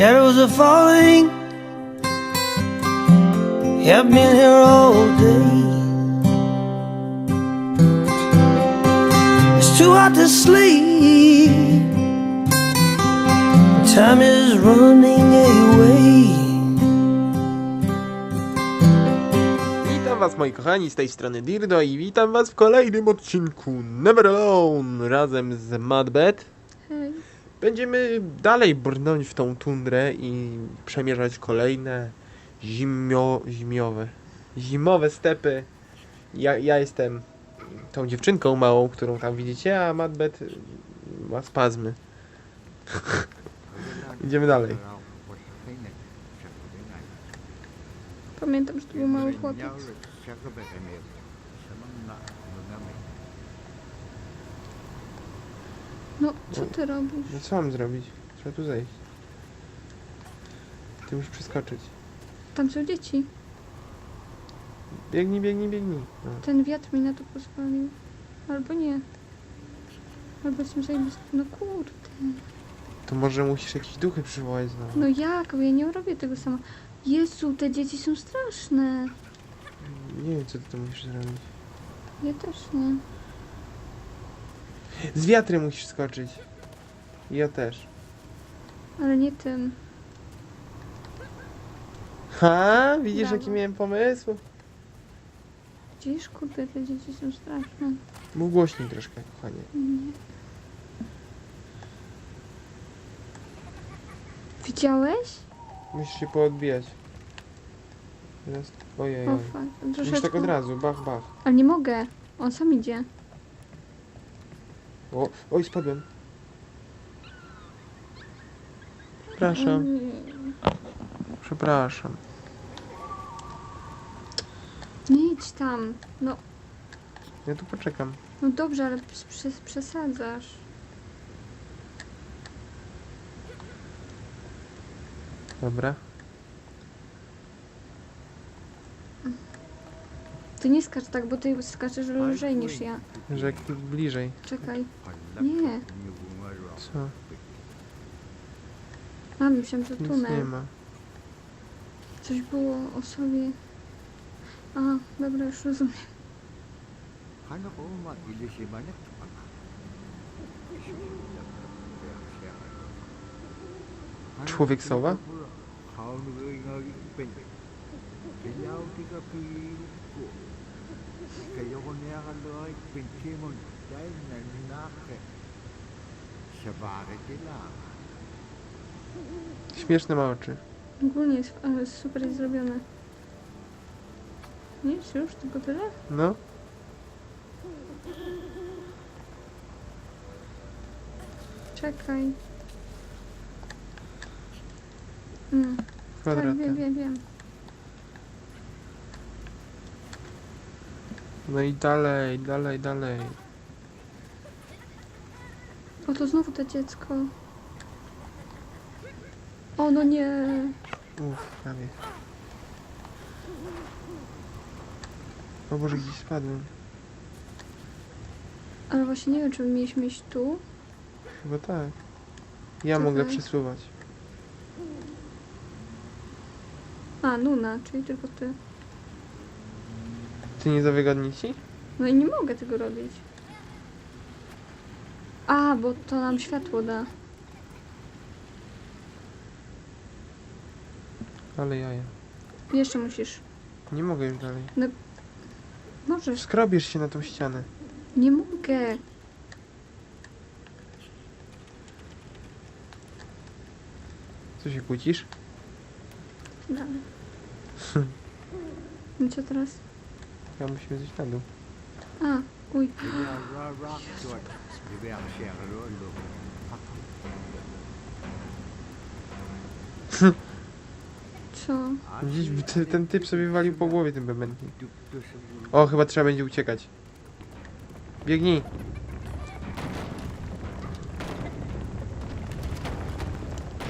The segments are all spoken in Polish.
Shadows are falling. I've been here all day. It's too hot to sleep. Time is running away. Was moi kochani z tej strony Dirdo i witam was w kolejnym odcinku Never Alone razem z Madbet. Będziemy dalej brnąć w tą tundrę i przemierzać kolejne zimio, zimiowe, zimowe stepy. Ja, ja jestem tą dziewczynką małą, którą tam widzicie, a Madbet ma spazmy. Idziemy dalej. Pamiętam, że to był mały chłopiec. No, co ty robisz? No co mam zrobić? Trzeba tu zejść. Ty musisz przeskoczyć. Tam są dzieci. Biegnij, biegnij, biegnij. No. Ten wiatr mi na to pozwolił. Albo nie. Albo jestem zajebisty. No kurde. To może musisz jakieś duchy przywołać znowu. No jak? Bo ja nie robię tego sama. Jezu, te dzieci są straszne. Nie wiem, co ty to musisz zrobić. Ja też nie. Z wiatrem musisz skoczyć. Ja też. Ale nie tym. Ha? Widzisz, Brawo. jaki miałem pomysł? Widzisz, kurde, te dzieci są straszne. Mów głośniej troszkę, kochanie. Nie. Widziałeś? Musisz się poodbijać. Teraz... Ojej, O oj. fuck. Musisz Troszeczkę. tak od razu, bach, bach. Ale nie mogę. On sam idzie. O, oj, spadłem. Przepraszam, nie. przepraszam. Nie idź tam. No, Ja tu poczekam. no dobrze, ale przesadzasz. Dobra. Ty nie skacz tak, bo ty skaczesz lżej niż ja. Że jak tu bliżej. Czekaj. Nie. Co? A, myślałam, że Nic nie tunel. ma. Coś było o sobie. A, dobra, już rozumiem. Człowiek sowa? Śmieszne ma oczy. Ogólnie jest, ale super jest zrobione. Nic, już tylko tyle? No. Czekaj. Mm, tak, Kwadratem. wiem, wiem, wiem. No i dalej, dalej, dalej. O, to znowu to dziecko. O, no nie. Uff, prawie. O Boże, gdzieś spadłem. Ale właśnie nie wiem, czy my mieliśmy iść tu. Chyba tak. Ja Czekaj. mogę przesuwać. A, Luna, czyli tylko ty. Ty nie za wygodnie ci? No i nie mogę tego robić. A, bo to nam światło da. Ale jaja. Jeszcze musisz. Nie mogę już dalej. Możesz. Skrobiesz się na tą ścianę. Nie mogę. Co się kłócisz? Dalej. No co teraz? Ja musimy zejść na dół. A, uj. Co? Widzisz, ten typ sobie walił po głowie tym bębenkiem. O, chyba trzeba będzie uciekać. Biegnij.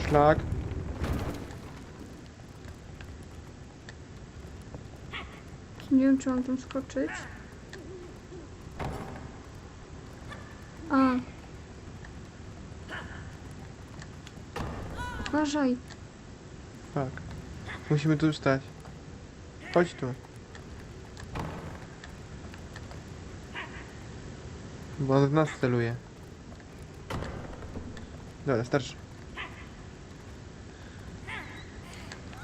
Szlak. Nie wiem, czy mam tam skoczyć. A. Uważaj. Fuck. Musimy tu stać. Chodź tu. Bo on w nas celuje. Dobra, starczy.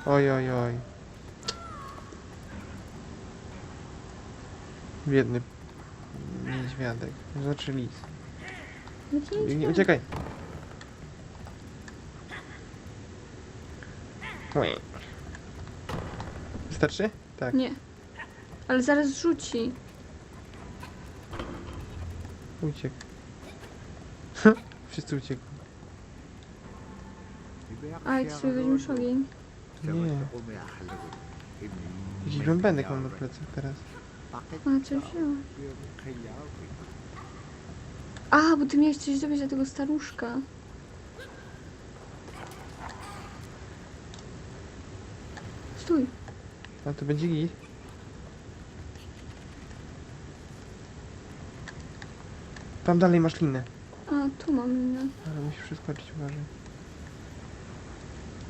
Oj, oj, oj. Biedny niedźwiadek. Znaczy lis. Jaki Nie, uciekaj. Wystarczy? Tak. Nie. Ale zaraz rzuci. Uciekł. Wszyscy uciekli. A, jak sobie weźmiesz ogień. Nie. Jakiś bębenek mam na plecach teraz. A, coś wziął. A, bo ty miałeś coś zrobić dla tego staruszka. Stój. A to będzie git. Tam dalej masz linę. A, tu mam linę. Ale musisz przeskoczyć, uważaj.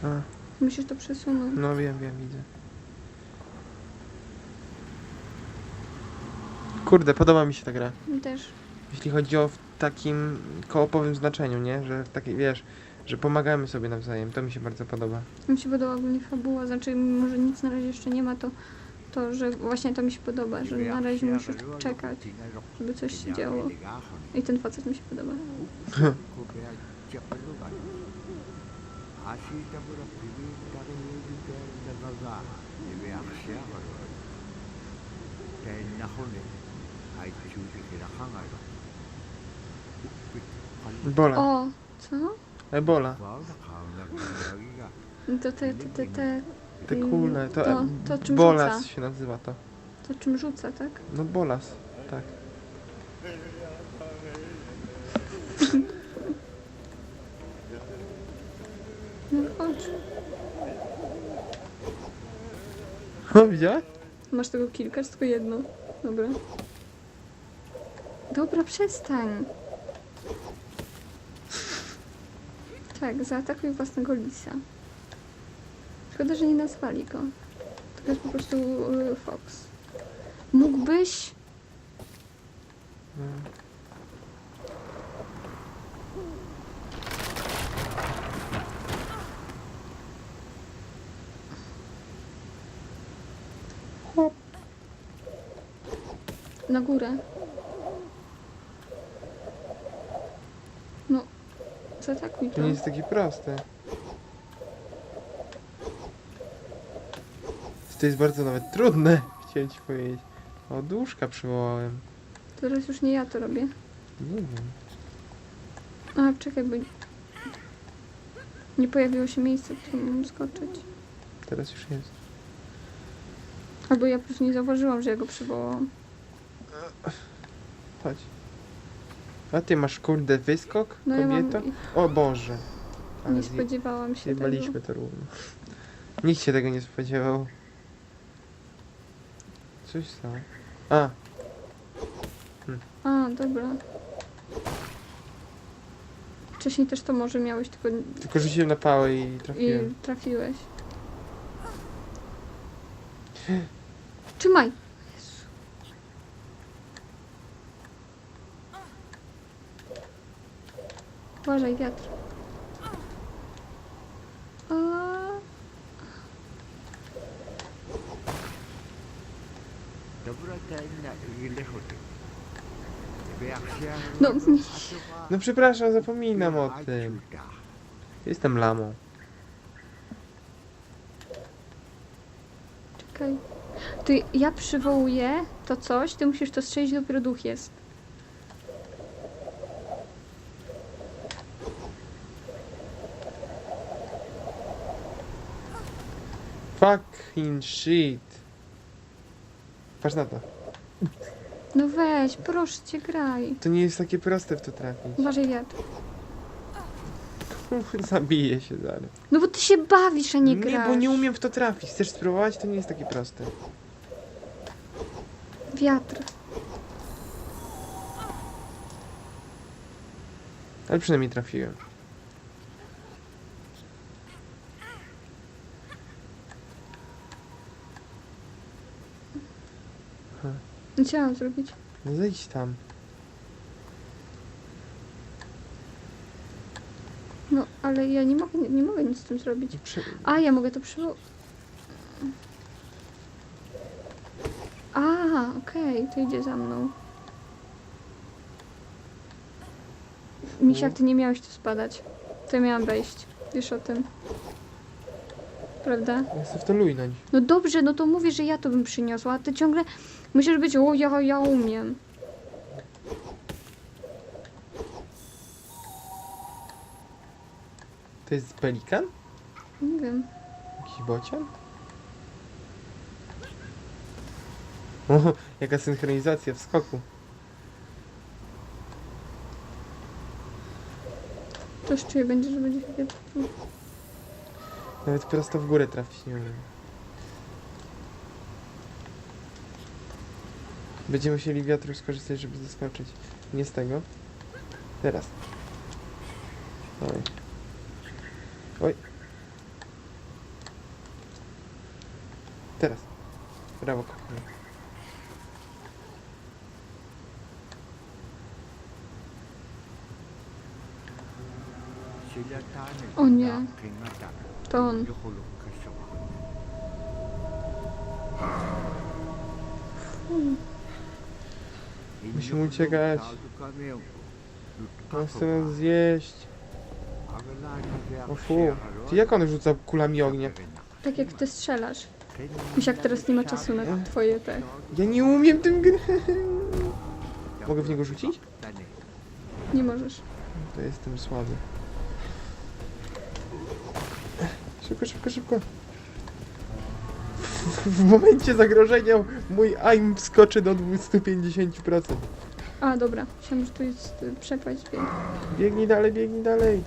A, Musisz to przesunąć. no wiem, wiem, widzę. Kurde, podoba mi się ta gra. Mi też. Jeśli chodzi o w takim koopowym znaczeniu, nie? Że w takiej, wiesz, że pomagamy sobie nawzajem. To mi się bardzo podoba. Mi się podoba ogólnie fabuła, znaczy mimo, że nic na razie jeszcze nie ma, to, to że właśnie to mi się podoba, że na razie musisz czekać, żeby coś się działo. I ten facet mi się podoba. Bola. O, co? Ebola. To te, te, te, te, Te kule. To, To- to czym bolas rzuca? się nazywa to. to czym rzuca, tak? No bolas. Tak. No chodź. O, widziałeś? Masz tego kilka, czy tylko jedno? Dobra. Dobra, przestań. Tak, zaatakuj własnego lisa. Szkoda, że nie nazwali go. To jest po prostu y, Fox. Mógłbyś... No. Na górę. No, zaatakuj To to. nie jest takie proste. To jest bardzo nawet trudne, chciałem ci powiedzieć. O, duszka przywołałem. Teraz już nie ja to robię. Nie wiem. A, czekaj, bo... Nie pojawiło się miejsce, w którym mam skoczyć. Teraz już jest. Albo ja po prostu nie zauważyłam, że ja go przywołałam. Chodź. A ty masz kurde wyskok, No ja mam... kobieto? O Boże. Nie zje- spodziewałam się tego. zjebaliśmy to równo. Nikt się tego nie spodziewał. Coś stało. A, A, dobra. Wcześniej też to może miałeś, tylko tylko rzuciłem na pałę i i trafiłem. trafiłeś. Trzymaj! Uważaj, wiatr. A, No, No przepraszam, zapominam o tym. Jestem lamą. czekaj. To ja przywołuję to coś, ty musisz to strzelić, dopiero duch jest. Fucking shit. Patrz na to. No weź, proszę cię, graj. To nie jest takie proste w to trafić. Uważaj wiatr. Zabiję się zaraz. No bo ty się bawisz, a nie nie, grasz. bo nie umiem w to trafić. Chcesz spróbować? To nie jest takie proste. Wiatr. Ale przynajmniej trafiłem. No mam zrobić? No zejdź tam. No, ale ja nie mogę, nie, nie mogę nic z tym zrobić. I przy... A, ja mogę to przywo... A, okej, to idzie za mną. Misiak, ty nie miałeś tu spadać. To ja miałam wejść. Wiesz o tym. Prawda? Ja chcę w to lujnąć. No dobrze, no to mówię, że ja to bym przyniosła, a ty ciągle musisz być, o, ja, ja umiem. To jest pelikan? Nie wiem. Jakiś bocian? O, jaka synchronizacja w skoku. To już czuję będzie, że będzie. Nawet prosto w górę trafić nie umiem. Będziemy musieli wiatru skorzystać, żeby zaskoczyć. Nie z tego. Teraz. Oj. Oj. Teraz. Brawo, kochanie. O nie. To on. Musimy uciekać. Nas zjeść. O fu. Ty jak on rzuca kulami ognia? Tak jak ty strzelasz. Misiak teraz nie ma czasu na twoje te. Ja nie umiem tym. Mogę w niego rzucić? Nie możesz. To jestem słaby. Szybko, szybko, szybko. W momencie zagrożenia mój aim wskoczy do 250%. A, dobra. Myślałam, że tu jest y, przepaść, więc... Biegnij dalej, biegnij dalej.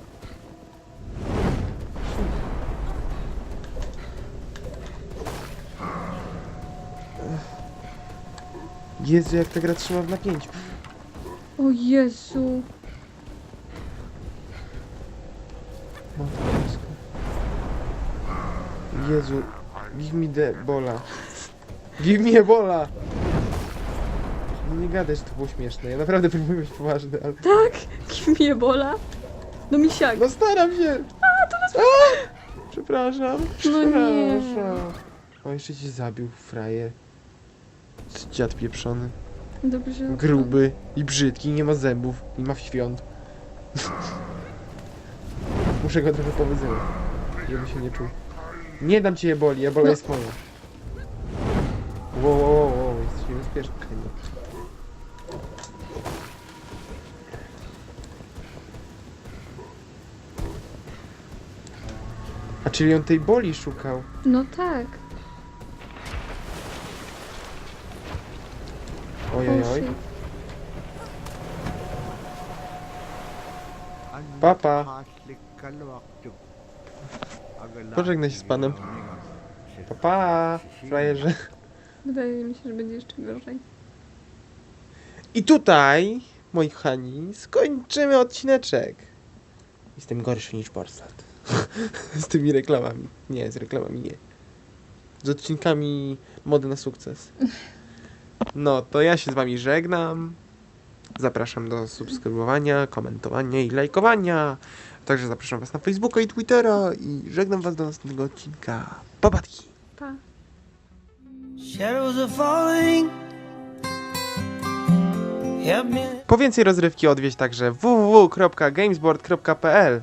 Jezu, jak ta gra trzyma w napięciu. O Jezu. Matko Boska. Jezu, give me the bola. Give me ebola! Nie gadaj, że to było śmieszne. Ja naprawdę próbuję być poważny, ale... Tak? Kim je bola? No misiak. No staram się! A, to nas... Przepraszam. No nie. Przepraszam. O, jeszcze cię zabił, frajer. Dziad pieprzony. Dobrze. Gruby i brzydki, nie ma zębów, nie ma świąt. Muszę go trochę powyzywać, żeby się nie czuł. Nie dam ci eboli, ebola No. jest moja. Wow, wow, wow, wow, jesteś niebezpieczny. A czyli on tej boli szukał. No tak. Oj, oj. Papa. Pożegnaj się z panem. Pa, pa, frajerze. Wydaje mi się, że będzie jeszcze gorzej. I tutaj, moi kochani, skończymy odcineczek. Jestem gorszy niż Polsat. z tymi reklamami. Nie, z reklamami nie. Z odcinkami mody na sukces. No, to ja się z wami żegnam. Zapraszam do subskrybowania, komentowania i lajkowania. Także zapraszam was na Facebooka i Twittera i żegnam was do następnego odcinka. Pa. Me. Po więcej rozrywki odwiedź także www.gamesboard.pl